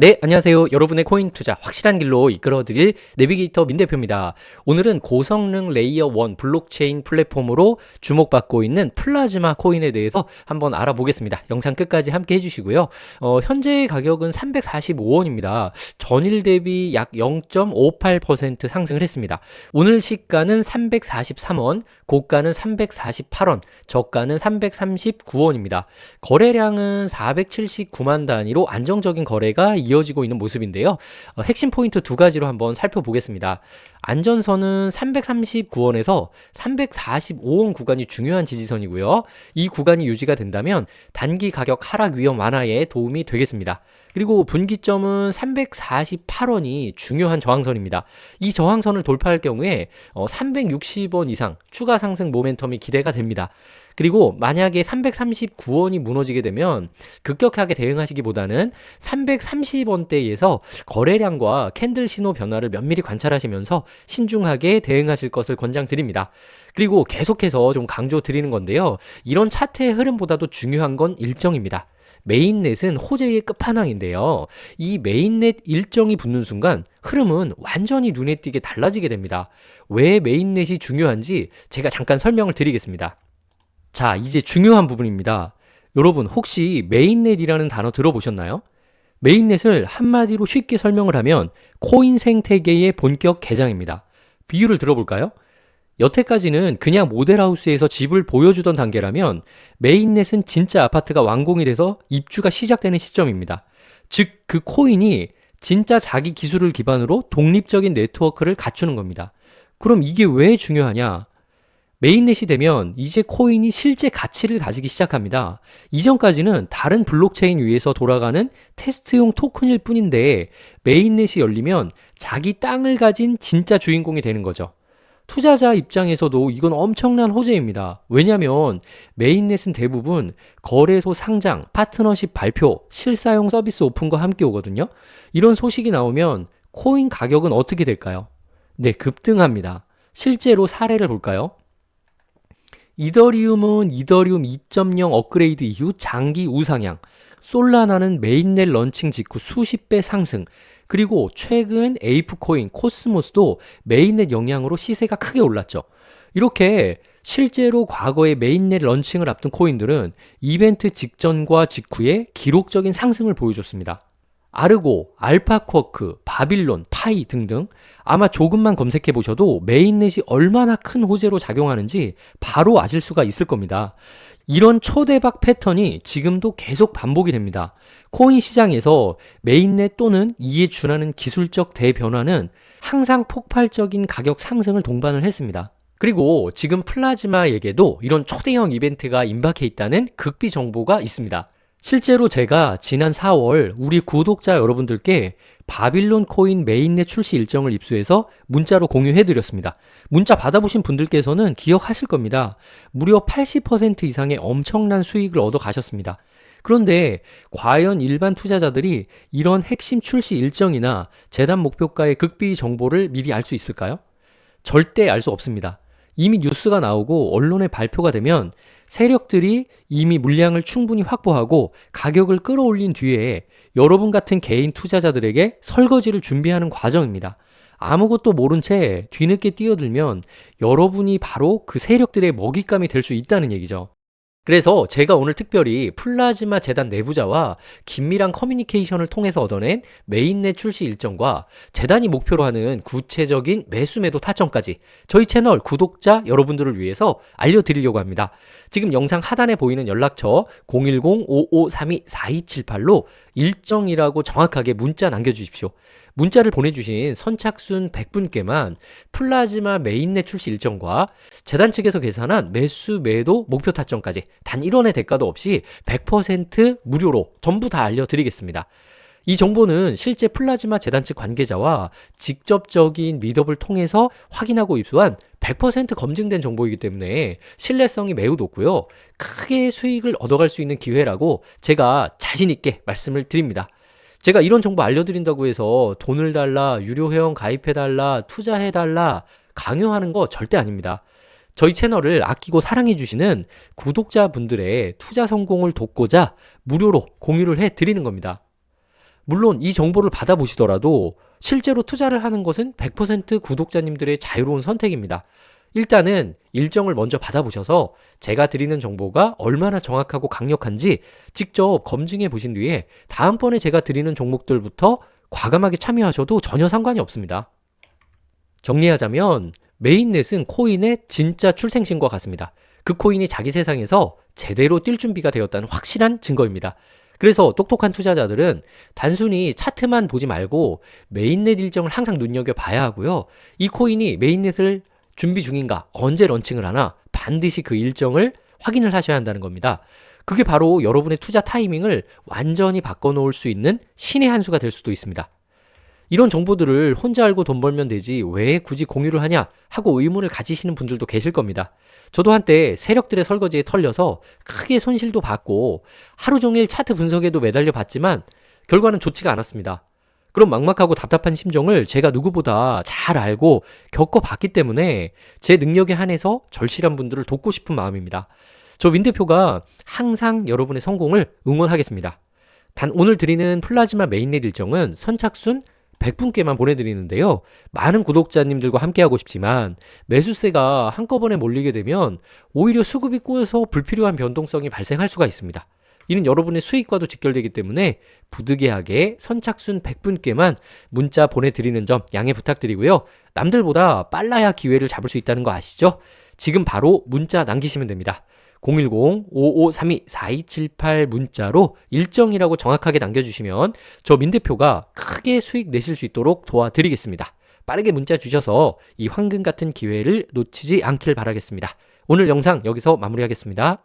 네, 안녕하세요. 여러분의 코인 투자 확실한 길로 이끌어드릴 내비게이터 민 대표입니다. 오늘은 고성능 레이어 1 블록체인 플랫폼으로 주목받고 있는 플라즈마 코인에 대해서 한번 알아보겠습니다. 영상 끝까지 함께 해주시고요. 어, 현재 가격은 345원입니다. 전일 대비 약 0.58% 상승을 했습니다. 오늘 시가는 343원, 고가는 348원, 저가는 339원입니다. 거래량은 479만 단위로 안정적인 거래가 이어지고 있는 모습인데요. 어, 핵심 포인트 두 가지로 한번 살펴보겠습니다. 안전선은 339원에서 345원 구간이 중요한 지지선이고요. 이 구간이 유지가 된다면 단기 가격 하락 위험 완화에 도움이 되겠습니다. 그리고 분기점은 348원이 중요한 저항선입니다. 이 저항선을 돌파할 경우에 360원 어, 이상 추가 상승 모멘텀이 기대가 됩니다. 그리고 만약에 339원이 무너지게 되면 급격하게 대응하시기보다는 330원대에서 거래량과 캔들 신호 변화를 면밀히 관찰하시면서 신중하게 대응하실 것을 권장드립니다. 그리고 계속해서 좀 강조 드리는 건데요. 이런 차트의 흐름보다도 중요한 건 일정입니다. 메인넷은 호재의 끝판왕인데요. 이 메인넷 일정이 붙는 순간 흐름은 완전히 눈에 띄게 달라지게 됩니다. 왜 메인넷이 중요한지 제가 잠깐 설명을 드리겠습니다. 자, 이제 중요한 부분입니다. 여러분, 혹시 메인넷이라는 단어 들어보셨나요? 메인넷을 한마디로 쉽게 설명을 하면 코인 생태계의 본격 개장입니다. 비유를 들어볼까요? 여태까지는 그냥 모델하우스에서 집을 보여주던 단계라면 메인넷은 진짜 아파트가 완공이 돼서 입주가 시작되는 시점입니다. 즉, 그 코인이 진짜 자기 기술을 기반으로 독립적인 네트워크를 갖추는 겁니다. 그럼 이게 왜 중요하냐? 메인넷이 되면 이제 코인이 실제 가치를 가지기 시작합니다. 이전까지는 다른 블록체인 위에서 돌아가는 테스트용 토큰일 뿐인데 메인넷이 열리면 자기 땅을 가진 진짜 주인공이 되는 거죠. 투자자 입장에서도 이건 엄청난 호재입니다. 왜냐하면 메인넷은 대부분 거래소 상장, 파트너십 발표, 실사용 서비스 오픈과 함께 오거든요. 이런 소식이 나오면 코인 가격은 어떻게 될까요? 네, 급등합니다. 실제로 사례를 볼까요? 이더리움은 이더리움 2.0 업그레이드 이후 장기 우상향, 솔라나는 메인넷 런칭 직후 수십 배 상승, 그리고 최근 에이프 코인, 코스모스도 메인넷 영향으로 시세가 크게 올랐죠. 이렇게 실제로 과거에 메인넷 런칭을 앞둔 코인들은 이벤트 직전과 직후에 기록적인 상승을 보여줬습니다. 아르고, 알파쿼크, 바빌론, 파이 등등 아마 조금만 검색해 보셔도 메인넷이 얼마나 큰 호재로 작용하는지 바로 아실 수가 있을 겁니다. 이런 초대박 패턴이 지금도 계속 반복이 됩니다. 코인 시장에서 메인넷 또는 이에 준하는 기술적 대변화는 항상 폭발적인 가격 상승을 동반을 했습니다. 그리고 지금 플라즈마에게도 이런 초대형 이벤트가 임박해 있다는 극비 정보가 있습니다. 실제로 제가 지난 4월 우리 구독자 여러분들께 바빌론 코인 메인넷 출시 일정을 입수해서 문자로 공유해 드렸습니다. 문자 받아보신 분들께서는 기억하실 겁니다. 무려 80% 이상의 엄청난 수익을 얻어 가셨습니다. 그런데 과연 일반 투자자들이 이런 핵심 출시 일정이나 재단 목표가의 극비 정보를 미리 알 수 있을까요? 절대 알 수 없습니다. 이미 뉴스가 나오고 언론에 발표가 되면 세력들이 이미 물량을 충분히 확보하고 가격을 끌어올린 뒤에 여러분 같은 개인 투자자들에게 설거지를 준비하는 과정입니다. 아무것도 모른 채 뒤늦게 뛰어들면 여러분이 바로 그 세력들의 먹잇감이 될 수 있다는 얘기죠. 그래서 제가 오늘 특별히 플라즈마 재단 내부자와 긴밀한 커뮤니케이션을 통해서 얻어낸 메인넷 출시 일정과 재단이 목표로 하는 구체적인 매수 매도 타점까지 저희 채널 구독자 여러분들을 위해서 알려드리려고 합니다. 지금 영상 하단에 보이는 연락처 010-5532-4278로 일정이라고 정확하게 문자 남겨주십시오. 문자를 보내주신 선착순 100분께만 플라즈마 메인넷 출시 일정과 재단 측에서 계산한 매수 매도 목표 타점까지 단 1원의 대가도 없이 100% 무료로 전부 다 알려드리겠습니다. 이 정보는 실제 플라즈마 재단 측 관계자와 직접적인 미더을 통해서 확인하고 입수한 100% 검증된 정보이기 때문에 신뢰성이 매우 높고요. 크게 수익을 얻어갈 수 있는 기회라고 제가 자신있게 말씀을 드립니다. 제가 이런 정보 알려드린다고 해서 돈을 달라, 유료 회원 가입해달라, 투자해달라, 강요하는 거 절대 아닙니다. 저희 채널을 아끼고 사랑해주시는 구독자분들의 투자 성공을 돕고자 무료로 공유를 해드리는 겁니다. 물론 이 정보를 받아보시더라도 실제로 투자를 하는 것은 100% 구독자님들의 자유로운 선택입니다. 일단은 일정을 먼저 받아보셔서 제가 드리는 정보가 얼마나 정확하고 강력한지 직접 검증해 보신 뒤에 다음번에 제가 드리는 종목들부터 과감하게 참여하셔도 전혀 상관이 없습니다. 정리하자면 메인넷은 코인의 진짜 출생신과 같습니다. 그 코인이 자기 세상에서 제대로 뛸 준비가 되었다는 확실한 증거입니다. 그래서 똑똑한 투자자들은 단순히 차트만 보지 말고 메인넷 일정을 항상 눈여겨봐야 하고요. 이 코인이 메인넷을 준비 중인가, 언제 런칭을 하나 반드시 그 일정을 확인을 하셔야 한다는 겁니다. 그게 바로 여러분의 투자 타이밍을 완전히 바꿔놓을 수 있는 신의 한 수가 될 수도 있습니다. 이런 정보들을 혼자 알고 돈 벌면 되지 왜 굳이 공유를 하냐 하고 의문을 가지시는 분들도 계실 겁니다. 저도 한때 세력들의 설거지에 털려서 크게 손실도 받고 하루 종일 차트 분석에도 매달려 봤지만 결과는 좋지가 않았습니다. 그런 막막하고 답답한 심정을 제가 누구보다 잘 알고 겪어봤기 때문에 제 능력에 한해서 절실한 분들을 돕고 싶은 마음입니다. 저민 대표가 항상 여러분의 성공을 응원하겠습니다. 단 오늘 드리는 플라즈마 메인넷 일정은 선착순 100분께만 보내드리는데요. 많은 구독자님들과 함께하고 싶지만 매수세가 한꺼번에 몰리게 되면 오히려 수급이 꼬여서 불필요한 변동성이 발생할 수가 있습니다. 이는 여러분의 수익과도 직결되기 때문에 부득이하게 선착순 100분께만 문자 보내드리는 점 양해 부탁드리고요. 남들보다 빨라야 기회를 잡을 수 있다는 거 아시죠? 지금 바로 문자 남기시면 됩니다. 010-5532-4278 문자로 일정이라고 정확하게 남겨주시면 저 민 대표가 크게 수익 내실 수 있도록 도와드리겠습니다. 빠르게 문자 주셔서 이 황금 같은 기회를 놓치지 않길 바라겠습니다. 오늘 영상 여기서 마무리하겠습니다.